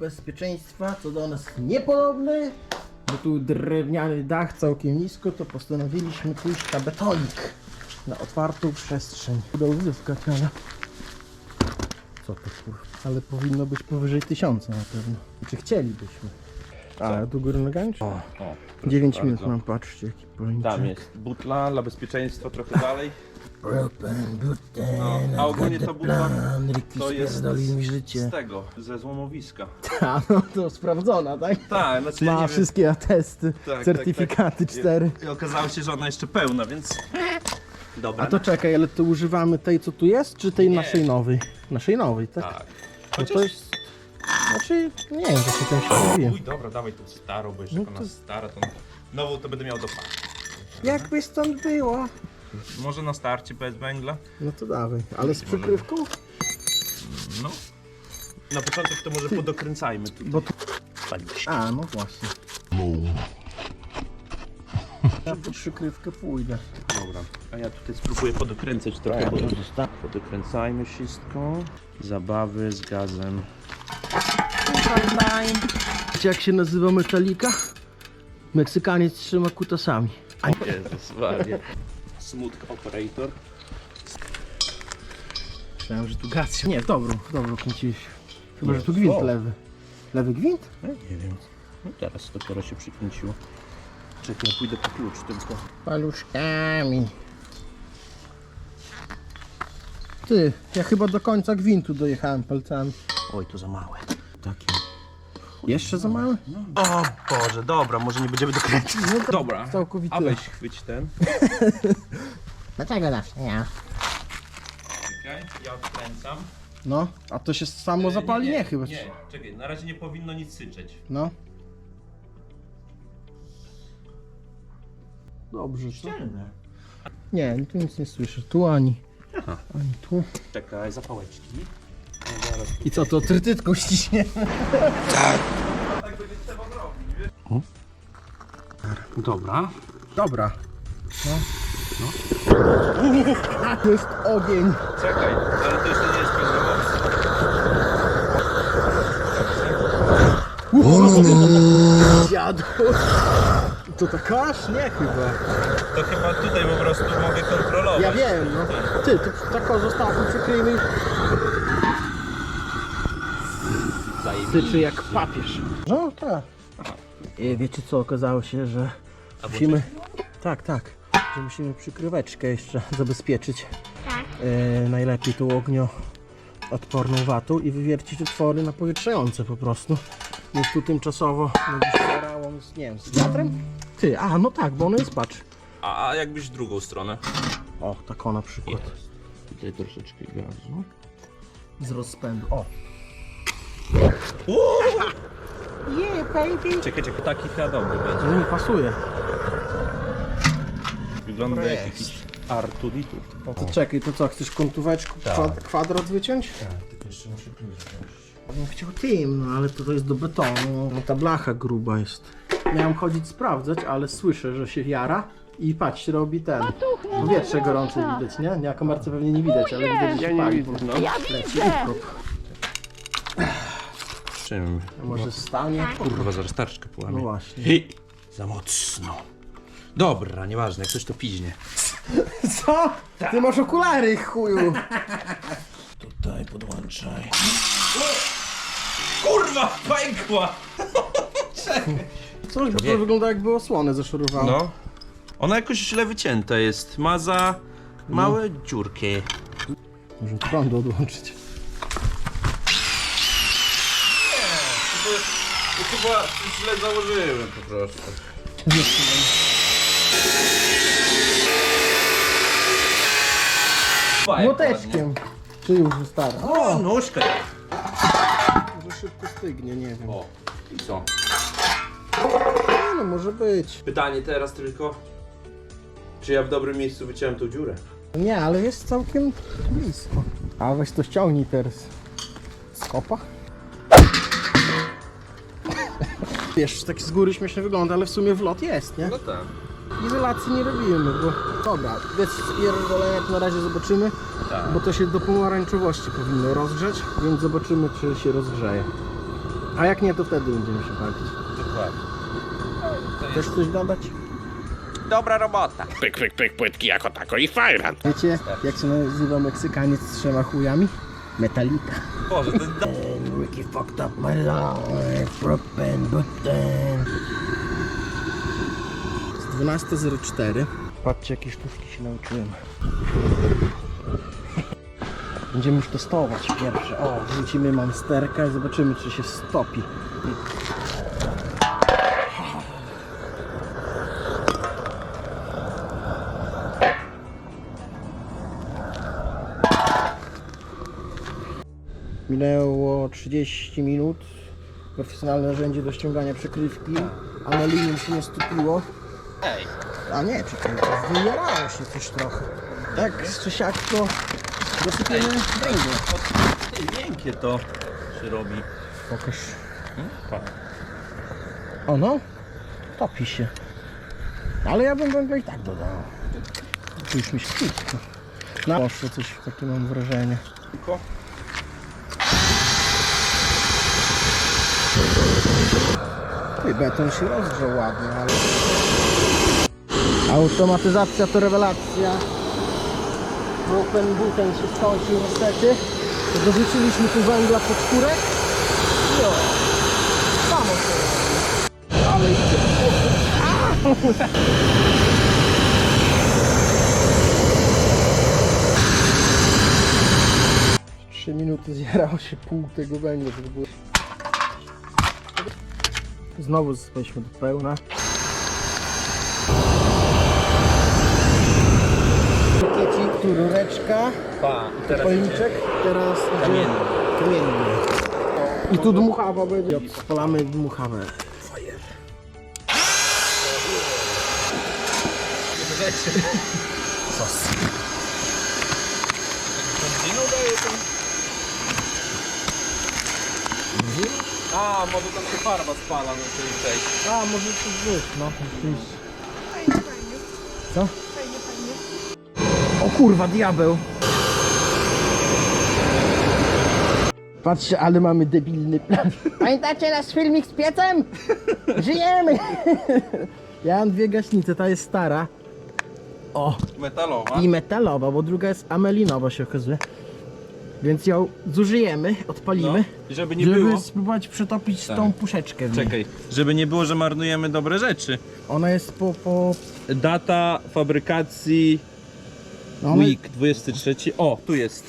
bezpieczeństwa, co do nas niepodobny, bo tu drewniany dach całkiem nisko, to postanowiliśmy pójść na betonik, na otwartą przestrzeń. Do uzyskać, ale... Co to kurwa? Ale powinno być powyżej tysiąca na pewno. Czy chcielibyśmy? A, tu góry nogami? czy- O, 9 proszę minut bardzo. mam, patrzcie jaki policzek. Tam jest butla dla bezpieczeństwa trochę dalej. Propen, buten, No, a ogólnie to Ricky To jest spierdolił mi z życie. tego, ze złomowiska. A, no to sprawdzona, tak? Tak, znaczy ja Ma nie wiem. wszystkie atesty, tak, certyfikaty tak. cztery. I okazało się, że ona jeszcze pełna, więc... Dobra. A to czekaj, ale to używamy tej co tu jest, czy tej Nie. naszej nowej? Naszej nowej, tak? Tak. No to jest... Znaczy, nie wiem, co się tam mówi. Uj, dobra, dawaj tą starą, bo jeszcze No ona to- stara, to nową to będę miał do pana. Jakby stąd było? Może na starcie bez węgla? No to dawaj, ale z przykrywką? No. Na początek to może podokręcajmy. Bo tu... A, no właśnie. Ja po przykrywkę pójdę. Dobra. A ja tutaj spróbuję podokręcać trochę, bo podokręcajmy wszystko. Zabawy z gazem. Wiecie jak się nazywa metalika? Meksykaniec trzyma kutasami. Jezus Maria. Smooth operator. Myślałem, że tu gaz się... Nie, w dobrą, w dobrą kręciłeś. Chyba, że tu gwint O. lewy. Lewy gwint? Nie wiem. No teraz dopiero się przykręciło. Czekaj, ja pójdę po klucz tylko. Paluszkami. Ty, ja chyba do końca gwintu dojechałem palcami. Oj, to za małe. Takie. Jeszcze za małe? O Boże, dobra, może nie będziemy dokręcać. No to Dobra, całkowicie. a weź chwyć ten. Dlaczego zawsze nie? Czekaj, ja odkręcam. No, a to się samo zapali? Nie, chyba. Nie, czekaj, na razie nie powinno nic syczeć. No. Dobrze, co? Nie, tu nic nie słyszę. Tu ani. Aha. Ani tu. Czekaj, zapałeczki. I co, to trytytką ściśnie? Tak? Dobra. Dobra. No. No. To jest ogień. Czekaj, ale to jeszcze nie jest. Dziadu. To tak aż? Nie chyba. To chyba tutaj po prostu mogę kontrolować. Ja wiem, no. Ty, to tak zostawmy, przykryjmy. Syczy jak papież. No tak. I wiecie co, okazało się, że musimy... Tak, tak. Że musimy przykryweczkę jeszcze zabezpieczyć. E, najlepiej tą ognioodporną watą i wywiercić otwory napowietrzające po prostu. Więc tu tymczasowo będzie z, nie wiem, z wiatrem? Ty, a no tak, bo ono jest, patrz. A, a jakbyś w drugą stronę? O, tak o na przykład. Tutaj troszeczkę gazu. Z rozpędu. O. Yeah, baby. Czekaj, czekaj, taki chyba dobry będzie. No nie pasuje. Wygląda jak jakiś Artuditu. No to czekaj, to co, chcesz kątóweczką kwa- kwadrat wyciąć? Tak, tylko jeszcze muszę klucz wziąć. Ja bym chciał tym, no ale to, to jest do betonu. No ta blacha gruba jest. Miałem chodzić sprawdzać, ale słyszę, że się jara i patrz, robi ten. Powietrze gorące widać, nie? Na kamerce pewnie nie widać, ale widać, że się pali. No. Ja widzę! Czym? A Może stanie? Kurwa, zaraz tarczkę No połamie. właśnie. Hi. Za mocno. Dobra, nieważne, jak coś to piźnie. Co? Ty masz okulary, chuju! Tutaj podłączaj. Kurwa, pękła! Coś, bo to wygląda jakby osłonę zaszorowało. No. Ona jakoś źle wycięta jest. Ma za małe dziurki. Może prądu odłączyć. Chyba źle założyłem po prostu. Młoteczkiem. Czy już stara? O, nóżka. Może szybko stygnie, nie wiem. O, i co? Nie no, może być. Pytanie teraz tylko. Czy ja w dobrym miejscu wyciąłem tą dziurę? Nie, ale jest całkiem blisko. A weź to ściągnij teraz. Skopa? Wiesz, tak z góry śmiesznie wygląda, ale w sumie wlot jest, nie? No tak. Izolacji nie robimy, bo... Dobra, bez spierdolenia to na razie zobaczymy, Tak. bo to się do pomarańczowości powinno rozgrzeć, więc zobaczymy, czy się rozgrzeje. A jak nie, to wtedy będziemy się bawić. Dokładnie. Chcesz coś dodać? Dobra robota. Pyk, pyk, pyk, płytki jako tako i fajran. Wiecie, jak się nazywa Meksykaniec z trzema chujami? Metallica. Boże, to jest. And Ricky fucked up my life, broken button. Jest 12.04. Patrzcie, jakie sztuczki się nauczyłem. Będziemy już testować pierwsze. O, wrzucimy monsterka i zobaczymy, czy się stopi. Minęło 30 minut. Profesjonalne narzędzie do ściągania przykrywki. Anelinium się nie stopiło. Ej, A nie, to wyjarało się coś trochę. Tak, czy siak to dosypiemy węgiel. Miękkie to się robi. Pokaż. Tak. O no, topi się. Ale ja bym węgla i tak dodał. Już mi się kwitko. No, poszło coś, takie mam wrażenie. Tylko Oj, beton się rozgrzał ładnie, ale... Automatyzacja to rewelacja. Open button się skończył niestety. Dorzuciliśmy tu węgla pod kurek. Jo. Samo się. Ale idzie. Trzy minuty zjarało się pół tego węgla, żeby było Znowu jesteśmy do pełna. Tu rureczka, pa, i teraz pojemniczek, teraz idzie Kamienny. kamienny. I tu dmuchawa będzie. Odpalamy dmuchawę. Sos. Benzyną daje to? A, może tam się farba spala na tej tej. A, może to być, no. Jakiś... Co? O kurwa, diabeł. Patrzcie, ale mamy debilny plan. Pamiętacie nasz filmik z piecem? Żyjemy! Ja mam dwie gaśnice, ta jest stara. O, Metalowa. i metalowa, bo druga jest amelinowa się okazuje. Więc ją zużyjemy, odpalimy, No, żeby nie żeby było. spróbować przetopić Tak. tą puszeczkę w niej. Czekaj, żeby nie było, że marnujemy dobre rzeczy. Ona jest po... po Data fabrykacji no ona, Week 23. O, tu jest.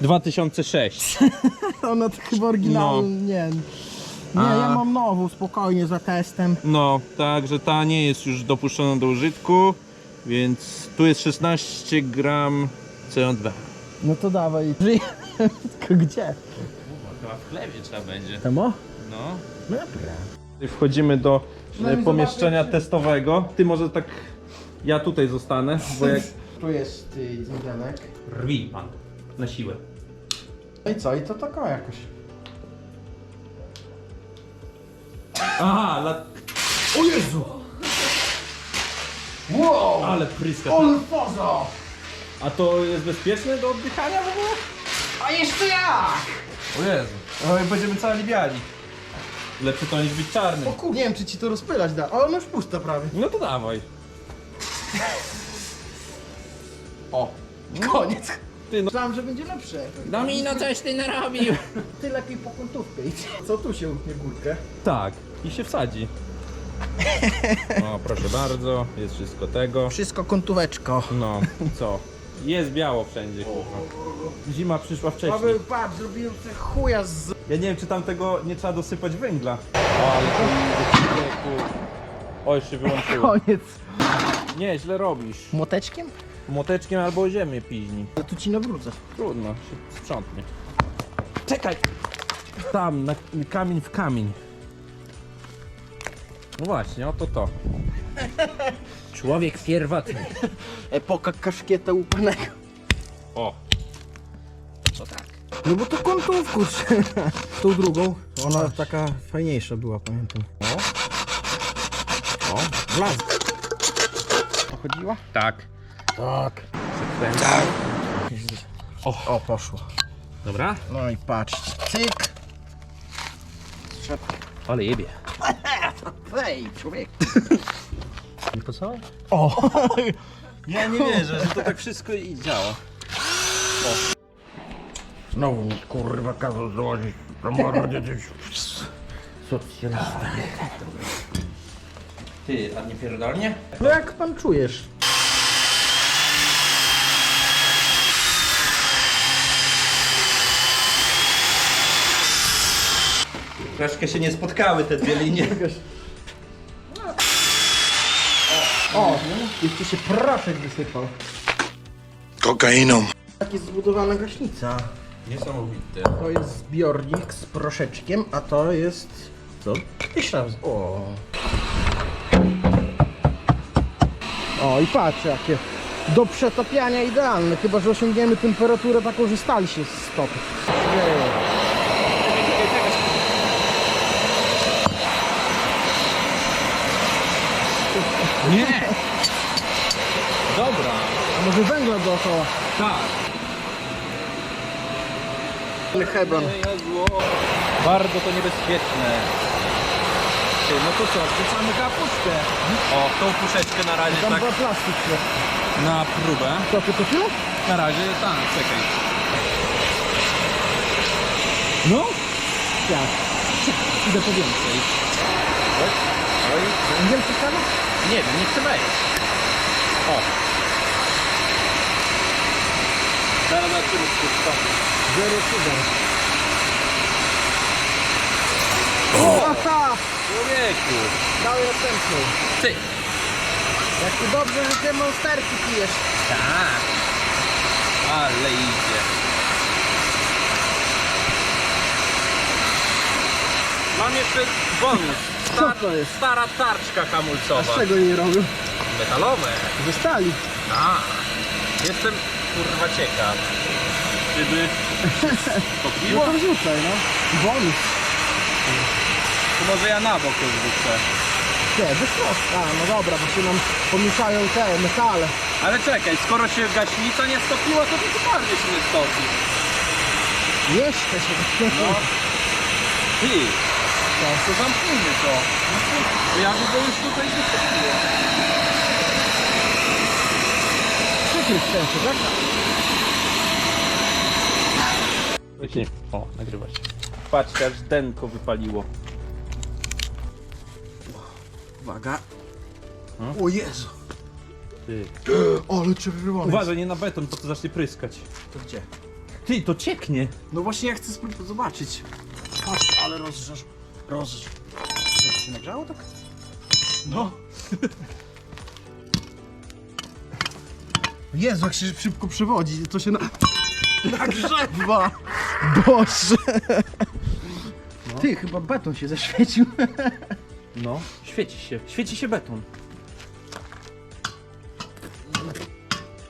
2006. ona to chyba oryginalna, No. nie. Nie, A. ja mam nową, spokojnie, za testem. No, także ta nie jest już dopuszczona do użytku, więc tu jest 16 gram CO2. No to dawaj. Żyjemy, tylko gdzie? Chyba w chlebie trzeba będzie. Temo? No. No dobra. Wchodzimy do e, pomieszczenia testowego. Ty może tak, ja tutaj zostanę, bo jak Tu jest y, dziewianek. rwi pan na siłę. No i co? I to taka jakoś. Aha, la... O Jezu! Wow! ale pryska. Olfozo! A to jest bezpieczne do oddychania w ogóle? A jeszcze jak? O Jezu. No i będziemy cali biali. Lepsze to niż być czarnym. O kur... Nie wiem, czy ci to rozpylać da. Ale ona już pusta prawie. No to dawaj. O! Koniec. Ty no. Myślałem, że będzie lepsze. No mi no coś ty narobił. Ty lepiej po kątówkę idź. Co tu się utnie górkę? Tak, i się wsadzi. O, proszę bardzo, jest wszystko tego. Wszystko kątóweczko. No, co? Jest biało wszędzie, kurwa. Zima przyszła wcześniej. Paweł, patrz, zrobiłem te chuja z... Ja nie wiem, czy tam tego nie trzeba dosypać węgla. O, ale to człowieku. O, już się wyłączyło. Koniec. Nie, źle robisz. Młoteczkiem? Młoteczkiem albo o ziemię piźni. To tu ci nawrócę. Trudno, się sprzątnie. Czekaj! Tam, na kamień w kamień. No właśnie, oto to. Człowiek pierwotny. Epoka kaszkieta łupanego. O! To tak. No bo to trzeba. Tą drugą. Ona taka fajniejsza była, pamiętam. O! O! Blask. Chodziła? Tak. Tak. Tak. O, o, poszło. Dobra? No i patrzcie. Cyk. Ale jebie. Ej, człowiek. Nie pocałe? O! Ja nie wierzę, że to tak wszystko i działa. Znowu mi kurwa kazał złożyć. To może gdzieś... Socjalista. Ty, a nie pierdolnie? No jak pan czujesz? Troszkę się nie spotkały te dwie linie. O, jeszcze się proszek wysypał. Kokainą. Tak jest zbudowana gaśnica. Niesamowite. To jest zbiornik z proszeczkiem, a to jest... Co? Jeszcze raz. O. O i patrz jakie. Do przetapiania idealne, chyba że osiągniemy temperaturę taką, że stali się stopi. Nie! Może węgla dookoła? Tak. Hebron. Bardzo to niebezpieczne. Ty, no to co, wrzucamy kapuszkę. O, tą puszeczkę na razie Tam tak była plastik. na próbę. Co, ty to tyle? Na razie tak, czekaj. No? Jak? Idę po więcej. Węgiel pisano? Nie wiem, nie chcę wejść. O. Zaraz zobaczymy wszystko. Zero. O, aha! Człowieku. Następną. Ty. Jak ty dobrze, że te monsterki pijesz. Tak. Ale idzie. Mam jeszcze bonus. Co to jest? Stara tarczka A hamulcowa. z czego nie robią? Metalowe. Ze stali. A. Jestem kurwa ciekaw. Gdyby No to wrzucaj, no. Bonus. to może ja na bok to wrzucę. Nie, bez prosta. A, no dobra, bo się nam pomieszają te metale. Ale czekaj, skoro się gaśnica nie stopiła, to to bardziej się nie stopi. Jeszcze się No. Ty, To. to zamknijmy to. Bo ja bym go już tutaj nie Przykryć szczęście, tak? Nie. O, nagrywa się. Patrzcie, aż denko wypaliło. Uwaga. Hmm? O Jezu. Ty. Ale czerwony. Uważaj, nie na beton, bo to zacznie pryskać. To gdzie? Ty, to cieknie. No właśnie ja chcę spróbować zobaczyć. Patrz, ale rozżarz... Roz... Co, to się nagrzało tak? No. Jezu, jak się szybko przewodzi, to się na... nagrzewa! Boże! Ty, chyba beton się zaświecił. No, świeci się. Świeci się beton.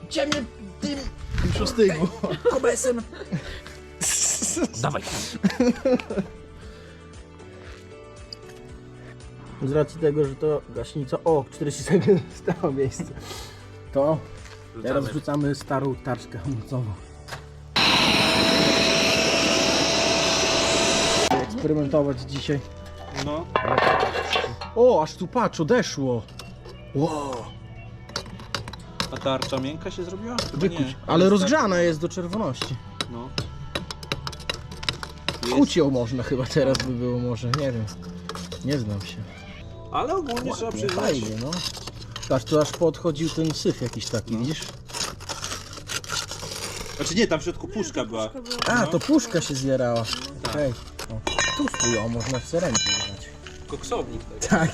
Gdzie mnie tym... Już ostygło. Kobesem. Dawaj. Z racji tego, że to gaśnica... O, 40 sekund stało miejsce. To teraz wrzucamy starą tarczkę hamulcową. Eksperymentować dzisiaj. No. O, aż tu patrz, odeszło. Wow. A tarcza miękka się zrobiła? Chyba Wykuć. nie. Ale rozgrzana jest do czerwoności. No. Kuć ją można chyba teraz by było może, nie wiem. Nie znam się. Ale ogólnie trzeba Nie, przyznać. fajnie, no. Aż tu aż podchodził ten syf jakiś taki, widzisz? Znaczy nie, tam w środku puszka była. A, to puszka się zjarała. Tak. Okej. O, Tu stój, o, można w serenki dać. Koksownik. Tak.